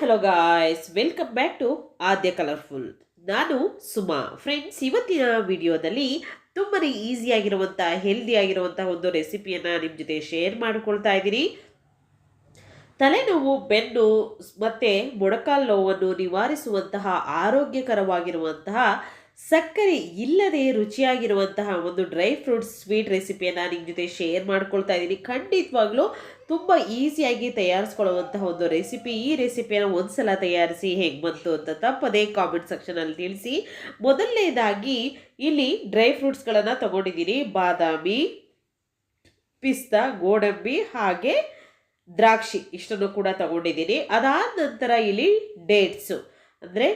Hello guys welcome back to Aadya colourful ನಾನು Suma. Friends ಇವತ್ತಿನ ವಿಡಿಯೋದಲ್ಲಿ ತುಂಬಾ ಈಸಿಯಾಗಿರುವಂಥ ಹೆಲ್ದಿ ಆಗಿರುವಂಥ ಒಂದು ರೆಸಿಪಿಯನ್ನು ನಿಮ್ಮ ಜೊತೆ ಶೇರ್ ಮಾಡ್ಕೊಳ್ತಾ ಇದ್ದೀನಿ. ತಲೆನೋವು, ಬೆನ್ನು, ಮತ್ತು ಮೊಣಕಾಲು ನೋವನ್ನು ನಿವಾರಿಸುವಂತಹ ಆರೋಗ್ಯಕರವಾಗಿರುವಂತಹ ಸಕ್ಕರೆ ಇಲ್ಲದೆ ರುಚಿಯಾಗಿರುವಂತಹ ಒಂದು ಡ್ರೈ ಫ್ರೂಟ್ಸ್ ಸ್ವೀಟ್ ರೆಸಿಪಿಯನ್ನು ನಿಮ್ಮ ಜೊತೆ ಶೇರ್ ಮಾಡ್ಕೊಳ್ತಾ ಇದ್ದೀನಿ ಖಂಡಿತವಾಗ್ಲೂ ತುಂಬ ಈಸಿಯಾಗಿ ತಯಾರಿಸ್ಕೊಳ್ಳುವಂತಹ ಒಂದು ರೆಸಿಪಿ ಈ ರೆಸಿಪಿಯನ್ನು ಒಂದ್ಸಲ ತಯಾರಿಸಿ ಹೇಗೆ ಬಂತು ಅಂತ ತಪ್ಪದೇ ಕಾಮೆಂಟ್ ಸೆಕ್ಷನಲ್ಲಿ ತಿಳಿಸಿ. ಮೊದಲನೇದಾಗಿ ಇಲ್ಲಿ ಡ್ರೈ ಫ್ರೂಟ್ಸ್ಗಳನ್ನು ತಗೊಂಡಿದ್ದೀನಿ ಬಾದಾಮಿ, ಪಿಸ್ತಾ, ಗೋಡಂಬಿ ಹಾಗೆ ದ್ರಾಕ್ಷಿ ಇಷ್ಟನ್ನು ಕೂಡ ತಗೊಂಡಿದ್ದೀನಿ ಅದಾದ ನಂತರ ಇಲ್ಲಿ ಡೇಟ್ಸು ಅಂದರೆ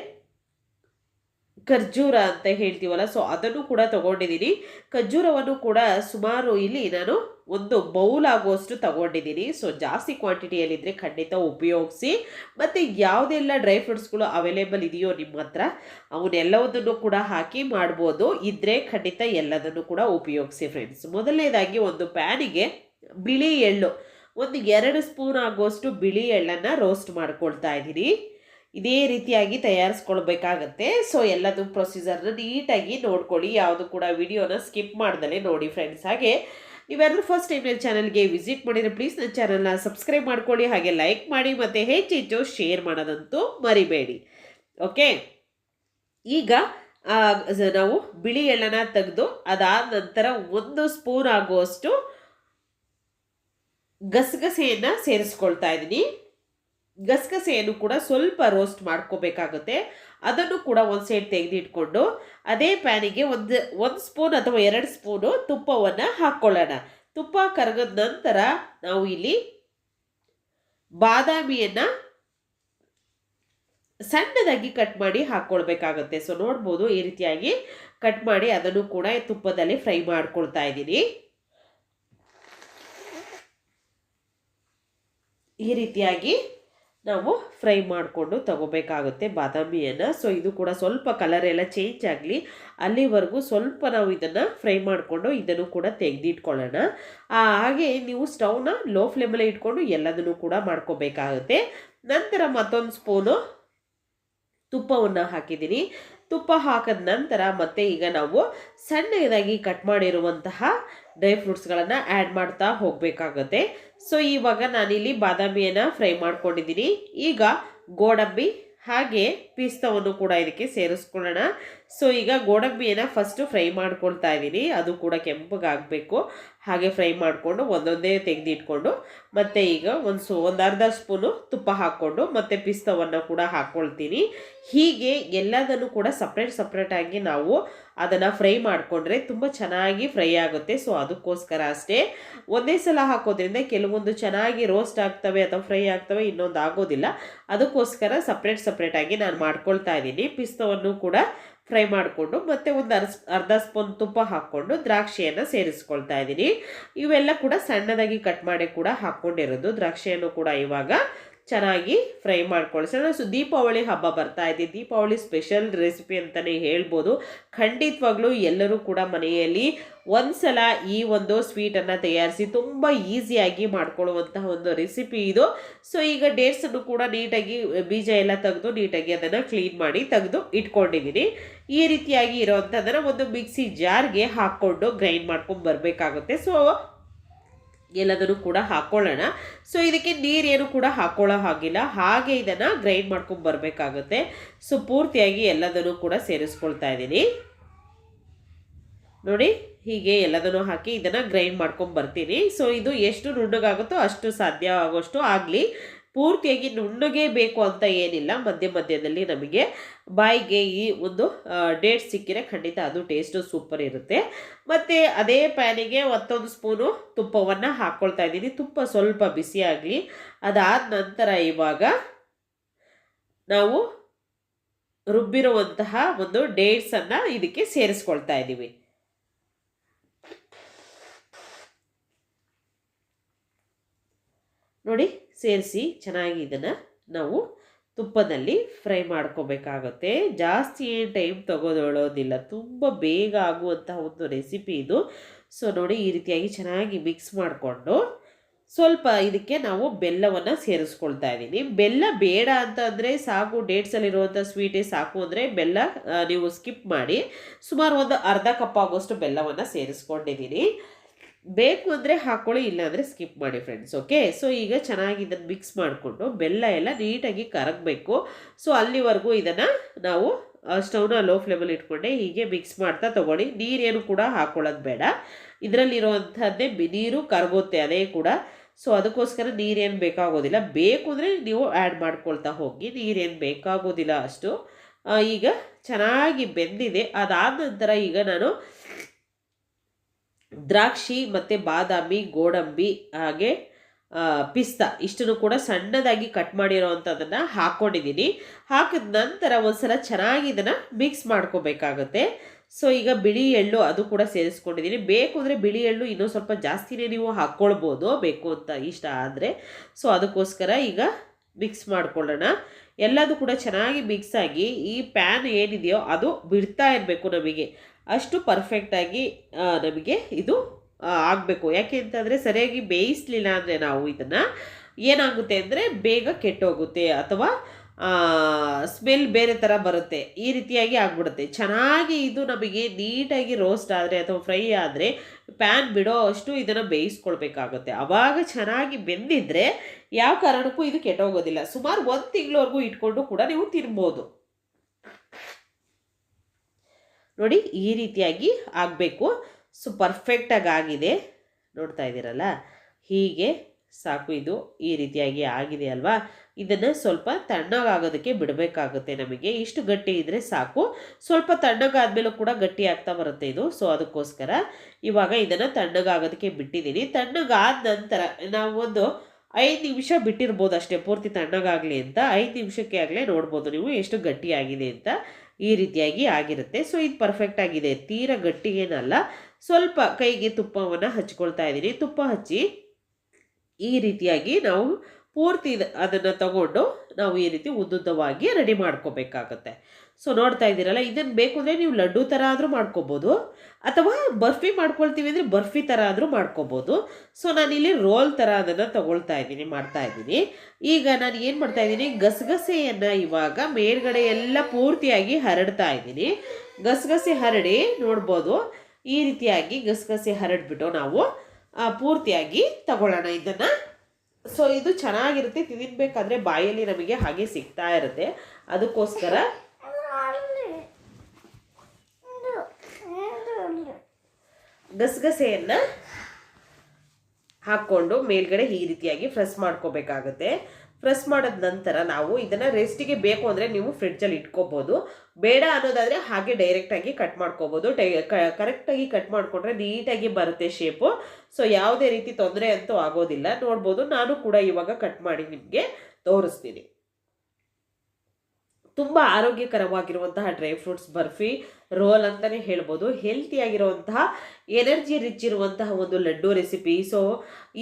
ಖರ್ಜೂರ ಅಂತ ಹೇಳ್ತೀವಲ್ಲ ಸೊ ಅದನ್ನು ಕೂಡ ತಗೊಂಡಿದ್ದೀನಿ. ಖರ್ಜೂರವನ್ನು ಕೂಡ ಸುಮಾರು ಇಲ್ಲಿ ನಾನು ಒಂದು ಬೌಲ್ ಆಗುವಷ್ಟು ತಗೊಂಡಿದ್ದೀನಿ. ಸೊ ಜಾಸ್ತಿ ಕ್ವಾಂಟಿಟಿಯಲ್ಲಿದ್ದರೆ ಖಂಡಿತ ಉಪಯೋಗಿಸಿ. ಮತ್ತು ಯಾವುದೆಲ್ಲ ಡ್ರೈ ಫ್ರೂಟ್ಸ್ಗಳು ಅವೈಲೇಬಲ್ ಇದೆಯೋ ನಿಮ್ಮ ಹತ್ರ, ಅವನ್ನೆಲ್ಲವನ್ನೂ ಕೂಡ ಹಾಕಿ ಮಾಡ್ಬೋದು. ಇದ್ದರೆ ಖಂಡಿತ ಎಲ್ಲದನ್ನು ಕೂಡ ಉಪಯೋಗಿಸಿ ಫ್ರೆಂಡ್ಸ್ ಮೊದಲನೇದಾಗಿ ಒಂದು ಪ್ಯಾನಿಗೆ ಬಿಳಿ ಎಳ್ಳು, ಒಂದು ಎರಡು ಸ್ಪೂನ್ ಆಗುವಷ್ಟು ಬಿಳಿ ಎಳ್ಳನ್ನು ರೋಸ್ಟ್ ಮಾಡ್ಕೊಳ್ತಾ ಇದ್ದೀನಿ. ಇದೇ ರೀತಿಯಾಗಿ ತಯಾರಿಸ್ಕೊಳ್ಬೇಕಾಗತ್ತೆ. ಸೊ ಎಲ್ಲದು ಪ್ರೊಸೀಜರ್ನ ನೀಟಾಗಿ ನೋಡ್ಕೊಳ್ಳಿ. ಯಾವುದು ಕೂಡ ವಿಡಿಯೋನ ಸ್ಕಿಪ್ ಮಾಡ್ದಲೇ ನೋಡಿ ಫ್ರೆಂಡ್ಸ್ ಹಾಗೆ. ನೀವೆಲ್ಲರೂ ಫಸ್ಟ್ ಟೈಮ್ ನನ್ನ ಚಾನಲ್ಗೆ ವಿಸಿಟ್ ಮಾಡಿದರೆ ಪ್ಲೀಸ್ ನನ್ನ ಚಾನಲ್ನ ಸಬ್ಸ್ಕ್ರೈಬ್ ಮಾಡ್ಕೊಳ್ಳಿ. ಹಾಗೆ ಲೈಕ್ ಮಾಡಿ ಮತ್ತು ಹೆಚ್ಚೆಚ್ಚು ಶೇರ್ ಮಾಡೋದಂತೂ ಮರಿಬೇಡಿ. ಓಕೆ ಈಗ ನಾವು ಬಿಳಿ ಎಳ್ಳನ ತೆಗೆದು ಅದಾದ ನಂತರ ಒಂದು ಸ್ಪೂನ್ ಆಗುವಷ್ಟು ಗಸಗಸೆಯನ್ನು ಸೇರಿಸ್ಕೊಳ್ತಾ ಇದ್ದೀನಿ. ಗಸಗಸೆಯನ್ನು ಕೂಡ ಸ್ವಲ್ಪ ರೋಸ್ಟ್ ಮಾಡ್ಕೋಬೇಕಾಗುತ್ತೆ. ಅದನ್ನು ಕೂಡ ಒಂದು ಸೈಡ್ ತೆಗೆದಿಟ್ಕೊಂಡು ಅದೇ ಪ್ಯಾನಿಗೆ ಒಂದು ಒಂದು ಸ್ಪೂನ್ ಅಥವಾ ಎರಡು ಸ್ಪೂನು ತುಪ್ಪವನ್ನು ಹಾಕ್ಕೊಳ್ಳೋಣ ತುಪ್ಪ ಕರಗದ ನಂತರ ನಾವು ಇಲ್ಲಿ ಬಾದಾಮಿಯನ್ನು ಸಣ್ಣದಾಗಿ ಕಟ್ ಮಾಡಿ ಹಾಕ್ಕೊಳ್ಬೇಕಾಗತ್ತೆ ಸೊ ನೋಡ್ಬೋದು ಈ ರೀತಿಯಾಗಿ ಕಟ್ ಮಾಡಿ ಅದನ್ನು ಕೂಡ ತುಪ್ಪದಲ್ಲಿ ಫ್ರೈ ಮಾಡ್ಕೊಳ್ತಾ ಇದ್ದೀನಿ. ಈ ರೀತಿಯಾಗಿ ನಾವು ಫ್ರೈ ಮಾಡಿಕೊಂಡು ತಗೋಬೇಕಾಗುತ್ತೆ ಬಾದಾಮಿಯನ್ನು. ಸೊ ಇದು ಕೂಡ ಸ್ವಲ್ಪ ಕಲರ್ ಎಲ್ಲ ಚೇಂಜ್ ಆಗಲಿ, ಅಲ್ಲಿವರೆಗೂ ಸ್ವಲ್ಪ ನಾವು ಇದನ್ನು ಫ್ರೈ ಮಾಡಿಕೊಂಡು ಇದನ್ನು ಕೂಡ ತೆಗೆದಿಟ್ಕೊಳ್ಳೋಣ. ಹಾಗೆ ನೀವು ಸ್ಟವ್ನ ಲೋ ಫ್ಲೇಮಲ್ಲೇ ಇಟ್ಕೊಂಡು ಎಲ್ಲದನ್ನು ಕೂಡ ಮಾಡ್ಕೋಬೇಕಾಗುತ್ತೆ. ನಂತರ ಮತ್ತೊಂದು ಸ್ಪೂನು ತುಪ್ಪವನ್ನು ಹಾಕಿದ್ದೀನಿ. ತುಪ್ಪ ಹಾಕಿದ ನಂತರ ಮತ್ತೆ ಈಗ ನಾವು ಸಣ್ಣದಾಗಿ ಕಟ್ ಮಾಡಿರುವಂತಹ ಡ್ರೈ ಫ್ರೂಟ್ಸ್ಗಳನ್ನು ಆ್ಯಡ್ ಮಾಡ್ತಾ ಹೋಗಬೇಕಾಗುತ್ತೆ. ಸೊ ಇವಾಗ ನಾನಿಲ್ಲಿ ಬಾದಾಮಿಯನ್ನು ಫ್ರೈ ಮಾಡ್ಕೊಂಡಿದ್ದೀನಿ. ಈಗ ಗೋಡಂಬಿ ಹಾಗೆ ಪಿಸ್ತವನ್ನು ಕೂಡ ಇದಕ್ಕೆ ಸೇರಿಸ್ಕೊಳ್ಳೋಣ. ಸೊ ಈಗ ಗೋಡಂಬಿಯನ್ನು ಫಸ್ಟು ಫ್ರೈ ಮಾಡ್ಕೊಳ್ತಾ ಇದ್ದೀನಿ. ಅದು ಕೂಡ ಕೆಂಪಗಾಗಬೇಕು. ಹಾಗೆ ಫ್ರೈ ಮಾಡಿಕೊಂಡು ಒಂದೊಂದೇ ತೆಗೆದಿಟ್ಕೊಂಡು, ಮತ್ತು ಈಗ ಒಂದು ಸು, ಒಂದು ಅರ್ಧ ಸ್ಪೂನು ತುಪ್ಪ ಹಾಕ್ಕೊಂಡು, ಮತ್ತು ಪಿಸ್ತವನ್ನು ಕೂಡ ಹಾಕ್ಕೊಳ್ತೀನಿ ಹೀಗೆ ಎಲ್ಲದನ್ನು ಕೂಡ ಸಪ್ರೇಟ್ ಸಪ್ರೇಟಾಗಿ ನಾವು ಅದನ್ನು ಫ್ರೈ ಮಾಡಿಕೊಂಡ್ರೆ ತುಂಬ ಚೆನ್ನಾಗಿ ಫ್ರೈ ಆಗುತ್ತೆ. ಸೊ ಅದಕ್ಕೋಸ್ಕರ ಅಷ್ಟೇ. ಒಂದೇ ಸಲ ಹಾಕೋದ್ರಿಂದ ಕೆಲವೊಂದು ಚೆನ್ನಾಗಿ ರೋಸ್ಟ್ ಆಗ್ತವೆ ಅಥವಾ ಫ್ರೈ ಆಗ್ತವೆ, ಇನ್ನೊಂದು ಆಗೋದಿಲ್ಲ. ಅದಕ್ಕೋಸ್ಕರ ಸಪ್ರೇಟ್ ಸಪ್ರೇಟಾಗಿ ನಾನು ಮಾಡ್ಕೊಳ್ತಾ ಇದ್ದೀನಿ. ಪಿಸ್ತವನ್ನು ಕೂಡ ಫ್ರೈ ಮಾಡಿಕೊಂಡು ಮತ್ತೆ ಒಂದು ಅರ್ಸ್, ಅರ್ಧ ಸ್ಪೂನ್ ತುಪ್ಪ ಹಾಕ್ಕೊಂಡು ದ್ರಾಕ್ಷಿಯನ್ನು ಸೇರಿಸ್ಕೊಳ್ತಾ ಇದ್ದೀನಿ. ಇವೆಲ್ಲ ಕೂಡ ಸಣ್ಣದಾಗಿ ಕಟ್ ಮಾಡಿ ಕೂಡ ಹಾಕ್ಕೊಂಡಿರೋದು ದ್ರಾಕ್ಷಿಯನ್ನು ಕೂಡ ಇವಾಗ ಚೆನ್ನಾಗಿ ಫ್ರೈ ಮಾಡ್ಕೊಳ್ಸೋಣ ಸೊ ದೀಪಾವಳಿ ಹಬ್ಬ ಬರ್ತಾ ಇದೆ. ದೀಪಾವಳಿ ಸ್ಪೆಷಲ್ ರೆಸಿಪಿ ಅಂತಲೇ ಹೇಳ್ಬೋದು. ಖಂಡಿತವಾಗ್ಲೂ ಎಲ್ಲರೂ ಕೂಡ ಮನೆಯಲ್ಲಿ ಒಂದ್ಸಲ ಈ ಒಂದು ಸ್ವೀಟನ್ನು ತಯಾರಿಸಿ ತುಂಬ ಈಸಿಯಾಗಿ ಮಾಡ್ಕೊಳ್ಳುವಂತಹ ಒಂದು ರೆಸಿಪಿ ಇದು. ಸೊ, ಈಗ ಡೇಟ್ಸನ್ನು ಕೂಡ ನೀಟಾಗಿ ಬೀಜ ಎಲ್ಲ ತೆಗೆದು ನೀಟಾಗಿ ಅದನ್ನು ಕ್ಲೀನ್ ಮಾಡಿ ತೆಗೆದು ಇಟ್ಕೊಂಡಿದ್ದೀನಿ. ಈ ರೀತಿಯಾಗಿ ಇರೋವಂಥದ್ದನ್ನು ಒಂದು ಮಿಕ್ಸಿ ಜಾರ್ಗೆ ಹಾಕ್ಕೊಂಡು ಗ್ರೈಂಡ್ ಮಾಡ್ಕೊಂಡು ಬರಬೇಕಾಗುತ್ತೆ. ಸೊ ಎಲ್ಲದನ್ನು ಕೂಡ ಹಾಕ್ಕೊಳ್ಳೋಣ ಸೊ ಇದಕ್ಕೆ ನೀರೇನು ಕೂಡ ಹಾಕ್ಕೊಳ್ಳೋ ಹಾಗಿಲ್ಲ. ಹಾಗೆ ಇದನ್ನು ಗ್ರೈಂಡ್ ಮಾಡ್ಕೊಂಡು ಬರಬೇಕಾಗುತ್ತೆ. ಸೊ ಪೂರ್ತಿಯಾಗಿ ಎಲ್ಲದನ್ನು ಕೂಡ ಸೇರಿಸ್ಕೊಳ್ತಾ ಇದ್ದೀನಿ. ನೋಡಿ, ಹೀಗೆ ಎಲ್ಲದನ್ನು ಹಾಕಿ ಇದನ್ನು ಗ್ರೈಂಡ್ ಮಾಡ್ಕೊಂಡು ಬರ್ತೀನಿ. ಸೊ ಇದು ಎಷ್ಟು ನುಣ್ಣಗಾಗುತ್ತೋ ಅಷ್ಟು ಸಾಧ್ಯ ಆಗೋಷ್ಟು ಆಗಲಿ. ಪೂರ್ತಿಯಾಗಿ ನುಣ್ಣಗೆ ಬೇಕು ಅಂತ ಏನಿಲ್ಲ. ಮಧ್ಯ ಮಧ್ಯದಲ್ಲಿ ನಮಗೆ ಬಾಯಿಗೆ ಈ ಒಂದು ಡೇಟ್ ಸಿಕ್ಕಿದ್ರೆ ಖಂಡಿತ ಅದು ಟೇಸ್ಟು ಸೂಪರ್ ಇರುತ್ತೆ. ಮತ್ತು ಅದೇ ಪ್ಯಾನಿಗೆ ಮತ್ತೊಂದು ಸ್ಪೂನು ತುಪ್ಪವನ್ನು ಹಾಕ್ಕೊಳ್ತಾ ಇದ್ದೀನಿ. ತುಪ್ಪ ಸ್ವಲ್ಪ ಬಿಸಿಯಾಗಲಿ ಅದಾದ ನಂತರ ಇವಾಗ ನಾವು ರುಬ್ಬಿರುವಂತಹ ಒಂದು ಡೇಟ್ಸನ್ನು ಇದಕ್ಕೆ ಸೇರಿಸ್ಕೊಳ್ತಾ ಇದ್ದೀವಿ. ನೋಡಿ ಸೇರಿಸಿ ಚೆನ್ನಾಗಿ ಇದನ್ನು ನಾವು ತುಪ್ಪದಲ್ಲಿ ಫ್ರೈ ಮಾಡ್ಕೋಬೇಕಾಗುತ್ತೆ. ಜಾಸ್ತಿ ಏನು ಟೈಮ್ ತೊಗೊದೊಳೋದಿಲ್ಲ ತುಂಬ ಬೇಗ ಆಗುವಂತಹ ಒಂದು ರೆಸಿಪಿ ಇದು. ಸೊ ನೋಡಿ ಈ ರೀತಿಯಾಗಿ ಚೆನ್ನಾಗಿ ಮಿಕ್ಸ್ ಮಾಡಿಕೊಂಡು ಸ್ವಲ್ಪ ಇದಕ್ಕೆ ನಾವು ಬೆಲ್ಲವನ್ನು ಸೇರಿಸ್ಕೊಳ್ತಾ ಇದ್ದೀನಿ. ಬೆಲ್ಲ ಬೇಡ ಅಂತ ಅಂದರೆ ಸಾಕು ಡೇಟ್ಸಲ್ಲಿರುವಂಥ ಸ್ವೀಟೇ ಸಾಕು ಅಂದರೆ ಬೆಲ್ಲ ನೀವು ಸ್ಕಿಪ್ ಮಾಡಿ ಸುಮಾರು ಒಂದು ಅರ್ಧ ಕಪ್ ಆಗುವಷ್ಟು ಬೆಲ್ಲವನ್ನು ಸೇರಿಸ್ಕೊಂಡಿದ್ದೀನಿ. ಬೇಕು ಅಂದರೆ ಹಾಕ್ಕೊಳ್ಳಿ ಇಲ್ಲಾಂದರೆ ಸ್ಕಿಪ್ ಮಾಡಿ ಫ್ರೆಂಡ್ಸ್ ಓಕೆ ಸೊ ಈಗ ಚೆನ್ನಾಗಿ ಇದನ್ನು ಮಿಕ್ಸ್ ಮಾಡಿಕೊಂಡು ಬೆಲ್ಲ ಎಲ್ಲ ನೀಟಾಗಿ ಕರಗಬೇಕು. ಸೊ ಅಲ್ಲಿವರೆಗೂ ಇದನ್ನು ನಾವು ಸ್ಟವ್ನ ಲೋ ಫ್ಲೇಮಲ್ಲಿ ಇಟ್ಕೊಂಡೆ, ಹೀಗೆ ಮಿಕ್ಸ್ ಮಾಡ್ತಾ ತೊಗೊಳ್ಳಿ. ನೀರೇನು ಕೂಡ ಹಾಕ್ಕೊಳ್ಳೋದು ಬೇಡ. ಇದರಲ್ಲಿರುವಂಥದ್ದೇ ನೀರು ಕರಗುತ್ತೆ, ಅದೇ ಕೂಡ. ಸೊ ಅದಕ್ಕೋಸ್ಕರ ನೀರೇನು ಬೇಕಾಗೋದಿಲ್ಲ. ಬೇಕು ಅಂದರೆ ನೀವು ಆ್ಯಡ್ ಮಾಡ್ಕೊಳ್ತಾ ಹೋಗಿ, ನೀರೇನು ಬೇಕಾಗೋದಿಲ್ಲ ಅಷ್ಟು. ಈಗ ಚೆನ್ನಾಗಿ ಬೆಂದಿದೆ. ಅದಾದ ನಂತರ ಈಗ ನಾನು ದ್ರಾಕ್ಷಿ ಮತ್ತು ಬಾದಾಮಿ, ಗೋಡಂಬಿ, ಹಾಗೆ ಪಿಸ್ತಾ ಇಷ್ಟನ್ನು ಕೂಡ ಸಣ್ಣದಾಗಿ ಕಟ್ ಮಾಡಿರೋವಂಥದ್ದನ್ನು ಹಾಕ್ಕೊಂಡಿದ್ದೀನಿ ಹಾಕಿದ ನಂತರ ಒಂದ್ಸಲ ಚೆನ್ನಾಗಿ ಇದನ್ನು ಮಿಕ್ಸ್ ಮಾಡ್ಕೋಬೇಕಾಗುತ್ತೆ. ಸೊ ಈಗ ಬಿಳಿ ಎಳ್ಳು ಅದು ಕೂಡ ಸೇರಿಸ್ಕೊಂಡಿದ್ದೀನಿ. ಬೇಕು ಅಂದರೆ ಬಿಳಿ ಎಳ್ಳು ಇನ್ನೂ ಸ್ವಲ್ಪ ಜಾಸ್ತಿನೇ ನೀವು ಹಾಕ್ಕೊಳ್ಬೋದು. ಬೇಕು ಅಂತ ಇಷ್ಟ ಆದರೆ. ಸೊ ಅದಕ್ಕೋಸ್ಕರ ಈಗ ಮಿಕ್ಸ್ ಮಾಡ್ಕೊಳ್ಳೋಣ. ಎಲ್ಲದೂ ಕೂಡ ಚೆನ್ನಾಗಿ ಮಿಕ್ಸ್ ಆಗಿ ಈ ಪ್ಯಾನ್ ಏನಿದೆಯೋ ಅದು ಬಿಡ್ತಾ ಇರಬೇಕು ನಮಗೆ. ಅಷ್ಟು ಪರ್ಫೆಕ್ಟಾಗಿ ನಮಗೆ ಇದು ಆಗಬೇಕು. ಯಾಕೆ ಅಂತಂದರೆ ಸರಿಯಾಗಿ ಬೇಯಿಸಲಿಲ್ಲ ಅಂದರೆ ನಾವು ಇದನ್ನು ಏನಾಗುತ್ತೆ ಅಂದರೆ ಬೇಗ ಕೆಟ್ಟೋಗುತ್ತೆ ಅಥವಾ ಸ್ಮೆಲ್ ಬೇರೆ ಥರ ಬರುತ್ತೆ. ಈ ರೀತಿಯಾಗಿ ಆಗ್ಬಿಡುತ್ತೆ. ಚೆನ್ನಾಗಿ ಇದು ನಮಗೆ ನೀಟಾಗಿ ರೋಸ್ಟ್ ಆದರೆ ಅಥವಾ ಫ್ರೈ ಆದರೆ ಪ್ಯಾನ್ ಬಿಡೋ ಅಷ್ಟು ಇದನ್ನು ಬೇಯಿಸ್ಕೊಳ್ಬೇಕಾಗುತ್ತೆ. ಆವಾಗ ಚೆನ್ನಾಗಿ ಬೆಂದಿದ್ರೆ ಯಾವ ಕಾರಣಕ್ಕೂ ಇದು ಕೆಟ್ಟೋಗೋದಿಲ್ಲ. ಸುಮಾರು ಒಂದು ತಿಂಗಳವರೆಗೂ ಇಟ್ಕೊಂಡು ಕೂಡ ನೀವು ತಿನ್ಬೋದು. ನೋಡಿ ಈ ರೀತಿಯಾಗಿ ಆಗಬೇಕು. ಸೊ ಪರ್ಫೆಕ್ಟಾಗಿ ಆಗಿದೆ. ನೋಡ್ತಾ ಇದ್ದೀರಲ್ಲ? ಹೀಗೆ ಸಾಕು, ಇದು ಈ ರೀತಿಯಾಗಿ ಆಗಿದೆ ಅಲ್ವಾ? ಇದನ್ನು ಸ್ವಲ್ಪ ತಣ್ಣಗಾಗೋದಕ್ಕೆ ಬಿಡಬೇಕಾಗುತ್ತೆ ನಮಗೆ. ಇಷ್ಟು ಗಟ್ಟಿ ಇದ್ದರೆ ಸಾಕು. ಸ್ವಲ್ಪ ತಣ್ಣಗಾದ್ಮೇಲೂ ಕೂಡ ಗಟ್ಟಿ ಆಗ್ತಾ ಬರುತ್ತೆ ಇದು. ಸೊ, ಅದಕ್ಕೋಸ್ಕರ ಇವಾಗ ಇದನ್ನು ತಣ್ಣಗಾಗೋದಕ್ಕೆ ಬಿಟ್ಟಿದ್ದೀನಿ. ತಣ್ಣಗಾದ ನಂತರ ನಾವು ಒಂದು ಐದು ನಿಮಿಷ ಬಿಟ್ಟಿರ್ಬೋದು ಅಷ್ಟೇ. ಪೂರ್ತಿ ತಣ್ಣಗಾಗಲಿ ಅಂತ. ಐದು ನಿಮಿಷಕ್ಕೆ ಆಗಲೇ ನೋಡ್ಬೋದು ನೀವು ಎಷ್ಟು ಗಟ್ಟಿಯಾಗಿದೆ ಅಂತ. ಈ ರೀತಿಯಾಗಿ ಆಗಿರುತ್ತೆ. ಸೊ ಇದು ಪರ್ಫೆಕ್ಟ್ ಆಗಿದೆ. ತೀರ ಗಟ್ಟಿಗೇನಲ್ಲ. ಸ್ವಲ್ಪ ಕೈಗೆ ತುಪ್ಪವನ್ನು ಹಚ್ಕೊಳ್ತಾ ಇದ್ದೀನಿ. ತುಪ್ಪ ಹಚ್ಚಿ ಈ ರೀತಿಯಾಗಿ ನಾವು ಪೂರ್ತಿ ಅದನ್ನು ತಗೊಂಡು ನಾವು ಈ ರೀತಿ ಉದ್ದುದ್ದವಾಗಿ ರೆಡಿ ಮಾಡ್ಕೋಬೇಕಾಗತ್ತೆ. ಸೊ ನೋಡ್ತಾ ಇದ್ದೀರಲ್ಲ ಇದನ್ನು ಬೇಕು ಅಂದರೆ ನೀವು ಲಡ್ಡು ಥರ ಆದರೂ ಮಾಡ್ಕೋಬೋದು, ಅಥವಾ ಬರ್ಫಿ ಮಾಡ್ಕೊಳ್ತೀವಿ ಅಂದರೆ ಬರ್ಫಿ ಥರ ಆದರೂ ಮಾಡ್ಕೋಬೋದು. ಸೊ ನಾನಿಲ್ಲಿ ರೋಲ್ ಥರ ಅದನ್ನು ತಗೊಳ್ತಾ ಇದ್ದೀನಿ, ಮಾಡ್ತಾ ಇದ್ದೀನಿ. ಈಗ ನಾನು ಏನು ಮಾಡ್ತಾ ಇದ್ದೀನಿ, ಗಸಗಸೆಯನ್ನು ಇವಾಗ ಮೇಲ್ಗಡೆ ಎಲ್ಲ ಪೂರ್ತಿಯಾಗಿ ಹರಡ್ತಾ ಇದ್ದೀನಿ. ಗಸಗಸೆ ಹರಡಿ ನೋಡ್ಬೋದು, ಈ ರೀತಿಯಾಗಿ ಗಸಗಸೆ ಹರಡ್ಬಿಟ್ಟು ನಾವು ಪೂರ್ತಿಯಾಗಿ ತಗೊಳ್ಳೋಣ ಇದನ್ನು. ಸೊ ಇದು ಚೆನ್ನಾಗಿರುತ್ತೆ, ತಿನ್ಬೇಕಾದ್ರೆ ಬಾಯಲ್ಲಿ ನಮಗೆ ಹಾಗೆ ಸಿಗ್ತಾ ಇರುತ್ತೆ. ಅದಕ್ಕೋಸ್ಕರ ಗಸಗಸೆಯನ್ನು ಹಾಕ್ಕೊಂಡು ಮೇಲ್ಗಡೆ ಈ ರೀತಿಯಾಗಿ ಫ್ರೆಸ್ ಮಾಡ್ಕೋಬೇಕಾಗುತ್ತೆ. ಫ್ರೆಸ್ ಮಾಡಿದ ನಂತರ ನಾವು ಇದನ್ನು ರೆಸ್ಟಿಗೆ ಬೇಕು ಅಂದರೆ ನೀವು ಫ್ರಿಡ್ಜಲ್ಲಿ ಇಟ್ಕೋಬೋದು. ಬೇಡ ಅನ್ನೋದಾದರೆ ಹಾಗೆ ಡೈರೆಕ್ಟಾಗಿ ಕಟ್ ಮಾಡ್ಕೋಬೋದು. ಟೈ ಕರೆಕ್ಟಾಗಿ ಕಟ್ ಮಾಡಿಕೊಂಡ್ರೆ ನೀಟಾಗಿ ಬರುತ್ತೆ ಶೇಪು ಸೊ ಯಾವುದೇ ರೀತಿ ತೊಂದರೆ ಅಂತೂ ಆಗೋದಿಲ್ಲ. ನೋಡ್ಬೋದು, ನಾನು ಕೂಡ ಇವಾಗ ಕಟ್ ಮಾಡಿ ನಿಮಗೆ ತೋರಿಸ್ತೀನಿ. ತುಂಬ ಆರೋಗ್ಯಕರವಾಗಿರುವಂತಹ ಡ್ರೈ ಫ್ರೂಟ್ಸ್ ಬರ್ಫಿ, ರೋಲ್ ಅಂತಲೇ ಹೇಳ್ಬೋದು. ಹೆಲ್ತಿಯಾಗಿರುವಂತಹ ಎನರ್ಜಿ ರಿಚ್ ಇರುವಂತಹ ಒಂದು ಲಡ್ಡು ರೆಸಿಪಿ. ಸೊ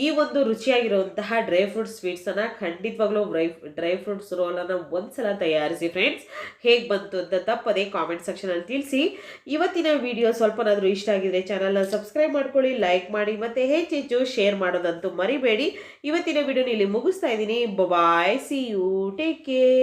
ಈ ಒಂದು ರುಚಿಯಾಗಿರುವಂತಹ ಡ್ರೈ ಫ್ರೂಟ್ಸ್ ಸ್ವೀಟ್ಸನ್ನು ಖಂಡಿತವಾಗ್ಲೂ ಡ್ರೈ ಡ್ರೈ ಫ್ರೂಟ್ಸ್ ರೋಲನ್ನು ಒಂದ್ಸಲ ತಯಾರಿಸಿ ಫ್ರೆಂಡ್ಸ್ ಹೇಗೆ ಬಂತು ಅಂತ ತಪ್ಪದೇ ಕಾಮೆಂಟ್ ಸೆಕ್ಷನಲ್ಲಿ ತಿಳಿಸಿ. ಇವತ್ತಿನ ವಿಡಿಯೋ ಸ್ವಲ್ಪನಾದರೂ ಇಷ್ಟ ಆಗಿದ್ರೆ ಚಾನಲ್ನ ಸಬ್ಸ್ಕ್ರೈಬ್ ಮಾಡ್ಕೊಳ್ಳಿ ಲೈಕ್ ಮಾಡಿ, ಮತ್ತು ಹೆಚ್ಚೆಚ್ಚು ಶೇರ್ ಮಾಡೋದಂತೂ ಮರಿಬೇಡಿ. ಇವತ್ತಿನ ವಿಡಿಯೋನ ಇಲ್ಲಿ ಮುಗಿಸ್ತಾ ಇದ್ದೀನಿ. Bye see you take care